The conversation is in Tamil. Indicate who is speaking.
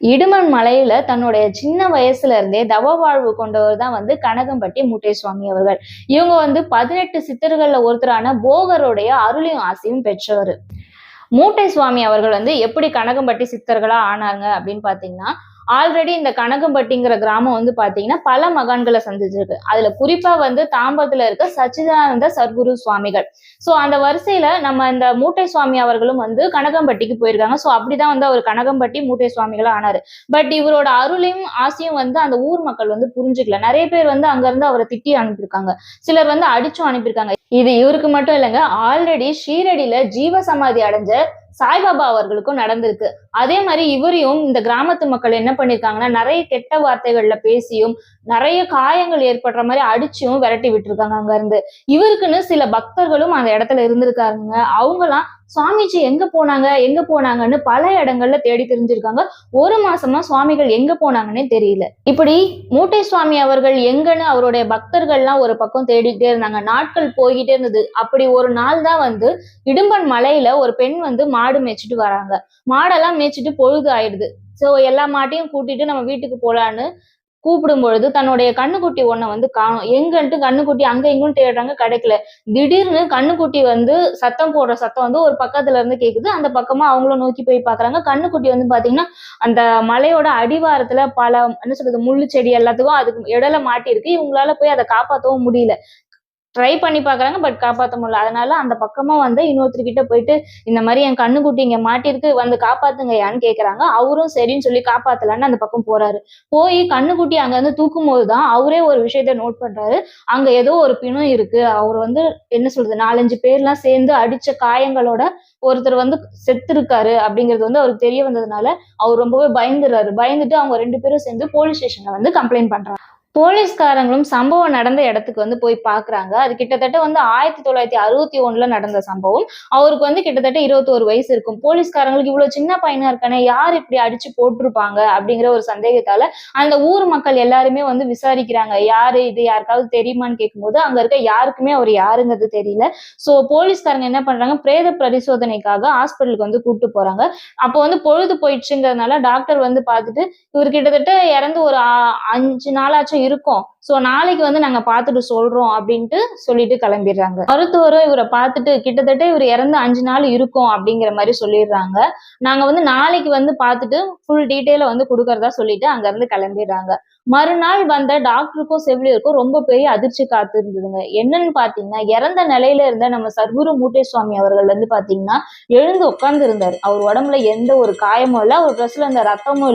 Speaker 1: இடுமன் மலையில தன்னுடைய சின்ன வயசுல இருந்தே தவ வாழ்வு கொண்டவர் தான் வந்து கனகம்பட்டி மூட்டை சுவாமி அவர்கள். இவங்க வந்து பதினெட்டு சித்தர்கள்ல ஒருத்தரான போகருடைய அருளையும் ஆசையும் பெற்றவர். மூட்டை சுவாமி அவர்கள் வந்து எப்படி கனகம்பட்டி சித்தர்களா ஆனாங்க அப்படின்னு பாத்தீங்கன்னா ஆல்ரெடி இந்த கனகம்பட்டிங்கிற கிராமம் வந்து பாத்தீங்கன்னா பல மகான்களை சந்திச்சிருக்கு. அதுல குறிப்பா வந்து தாம்பரத்துல இருக்க சச்சிதானந்த சர்க்குரு சுவாமிகள். சோ அந்த வரிசையில நம்ம இந்த மூட்டை சுவாமி அவர்களும் வந்து கனகம்பட்டிக்கு போயிருக்காங்க. சோ அப்படிதான் வந்து அவர் கனகம்பட்டி மூட்டை சுவாமிகளா ஆனாரு. பட் இவரோட அருளையும் ஆசையும் வந்து அந்த ஊர் மக்கள் வந்து புரிஞ்சுக்கல. நிறைய பேர் வந்து அங்க இருந்து அவரை திட்டி அனுப்பியிருக்காங்க. சிலர் வந்து அடிச்சும் அனுப்பியிருக்காங்க. இது இவருக்கு மட்டும் இல்லைங்க. ஆல்ரெடி ஷீரடியில ஜீவ சமாதி அடைஞ்ச சாய்பாபா அவர்களுக்கும் நடந்திருக்கு. அதே மாதிரி இவரையும் இந்த கிராமத்து மக்கள் என்ன பண்ணிருக்காங்கன்னா நிறைய கெட்ட வார்த்தைகள்ல பேசியும் நிறைய காயங்கள் ஏற்படுற மாதிரி அடிச்சும் விரட்டி விட்டுருக்காங்க அங்க இருந்து இவருக்குன்னு சில பக்தர்களும் அந்த இடத்துல இருந்திருக்காங்க. அவங்கலாம் சுவாமிஜி எங்க போனாங்க? எங்க போனாங்கன்னு பல இடங்கள்ல தேடி தெரிஞ்சிருக்காங்க. ஒரு மாசமா சுவாமிகள் எங்க போனாங்கன்னே தெரியல. இப்படி மூட்டை சுவாமி அவர்கள் எங்கன்னு அவருடைய பக்தர்கள்லாம் ஒரு பக்கம் தேடிக்கிட்டே இருந்தாங்க. நாட்கள் போய்கிட்டே இருந்தது. அப்படி ஒரு நாள் தான் வந்து இடும்பன் மலையில ஒரு பெண் வந்து மாடு மேய்ச்சிட்டு வராங்க. மாடெல்லாம் மேய்ச்சிட்டு பொழுது ஆயிடுது. ஸோ எல்லா மாட்டையும் கூட்டிட்டு நம்ம வீட்டுக்கு போலான்னு கூப்பிடும் பொழுது தன்னுடைய கண்ணுக்குட்டி ஒன்றை வந்து காணும். எங்கன்ட்டு கண்ணுக்குட்டி அங்க இங்கும் தேடுறாங்க கிடைக்கல. திடீர்னு கண்ணுக்குட்டி வந்து சத்தம் போடுற சத்தம் வந்து ஒரு பக்கத்துல இருந்து கேக்குது. அந்த பக்கமா அவங்களும் நோக்கி போய் பாக்குறாங்க. கண்ணுக்குட்டி வந்து பாத்தீங்கன்னா அந்த மலையோட அடிவாரத்துல பல என்ன சொல்றது முள்ளு செடி எல்லாத்துக்கும் அதுக்கு இடல மாட்டிருக்கு இவங்களால போய் அதை காப்பாற்றவும் முடியல. ட்ரை பண்ணி பாக்குறாங்க பட் காப்பாற்ற முடியல. அதனால அந்த பக்கமா வந்து இன்னொருத்தர்கிட்ட போயிட்டு இந்த மாதிரி என் கண்ணுக்குட்டி இங்க மாட்டிருக்கு வந்து காப்பாத்துங்கயான்னு கேக்குறாங்க. அவரும் சரின்னு சொல்லி காப்பாத்தலான்னு அந்த பக்கம் போறாரு. போய் கண்ணுக்குட்டி அங்க இருந்து தூக்கும் போதுதான் அவரே ஒரு விஷயத்த நோட் பண்றாரு. அங்க ஏதோ ஒரு பிணம் இருக்கு. அவர் வந்து என்ன சொல்றது நாலஞ்சு பேர்லாம் சேர்ந்து அடிச்ச காயங்களோட ஒருத்தர் வந்து செத்து இருக்காரு அப்படிங்கிறது வந்து அவருக்கு தெரிய வந்ததுனால அவர் ரொம்பவே பயந்துடுறாரு பயந்துட்டு அவங்க ரெண்டு பேரும் சேர்ந்து போலீஸ் ஸ்டேஷன்ல வந்து கம்ப்ளைண்ட் பண்றாங்க. போலீஸ்காரங்களும் சம்பவம் நடந்த இடத்துக்கு வந்து போய் பாக்குறாங்க. அது கிட்டத்தட்ட வந்து ஆயிரத்தி தொள்ளாயிரத்தி அறுபத்தி ஒண்ணுல நடந்த சம்பவம். அவருக்கு வந்து கிட்டத்தட்ட இருபத்தோரு வயசு இருக்கும். போலீஸ்காரங்களுக்கு இவ்வளவு சின்ன பையனா இருக்கானே யார் இப்படி அடிச்சு போட்டிருப்பாங்க அப்படிங்கிற ஒரு சந்தேகத்தால அந்த ஊர் மக்கள் எல்லாருமே வந்து விசாரிக்கிறாங்க. யாரு இது யாருக்காவது தெரியுமான்னு கேட்கும்போது அங்க இருக்க யாருக்குமே அவர் யாருங்கிறது தெரியல. சோ போலீஸ்காரங்க என்ன பண்றாங்க? பிரேத பரிசோதனைக்காக ஹாஸ்பிட்டலுக்கு வந்து கூப்பிட்டு போறாங்க. அப்போ வந்து பொழுது போயிடுச்சுங்கிறதுனால டாக்டர் வந்து பார்த்துட்டு இவர் கிட்டத்தட்ட இறந்து ஒரு அஞ்சு நாளாச்சும் இருக்கும். சோ நாளைக்கு வந்து நாங்க பார்த்துட்டு சொல்றோம் அப்படின்ட்டு சொல்லிட்டு கிளம்பிடுறாங்க. மருத்துவரும் இவரை பார்த்துட்டு கிட்டத்தட்ட இவர் இறந்து அஞ்சு நாள் இருக்கும் அப்படிங்கிற மாதிரி சொல்லிடுறாங்க. நாங்க வந்து நாளைக்கு வந்து பார்த்துட்டு ஃபுல் டீட்டெயில வந்து கொடுக்கறதா சொல்லிட்டு அங்க இருந்து கிளம்பிடுறாங்க. மறுநாள் வந்த டாக்டருக்கும் செவிலியருக்கும் ரொம்ப பெரிய அதிர்ச்சி காத்து இருந்ததுங்க என்னன்னு பாத்தீங்கன்னா இறந்த நிலையில இருந்த நம்ம சர்க்குரு மூட்டை சுவாமி அவர்கள் வந்து பாத்தீங்கன்னா எழுந்து உட்கார்ந்து இருந்தார் அவர் உடம்புல எந்த ஒரு காயமும் இல்லை அவர் ட்ரெஸ்ல இந்த ரத்தமும் இல்லை.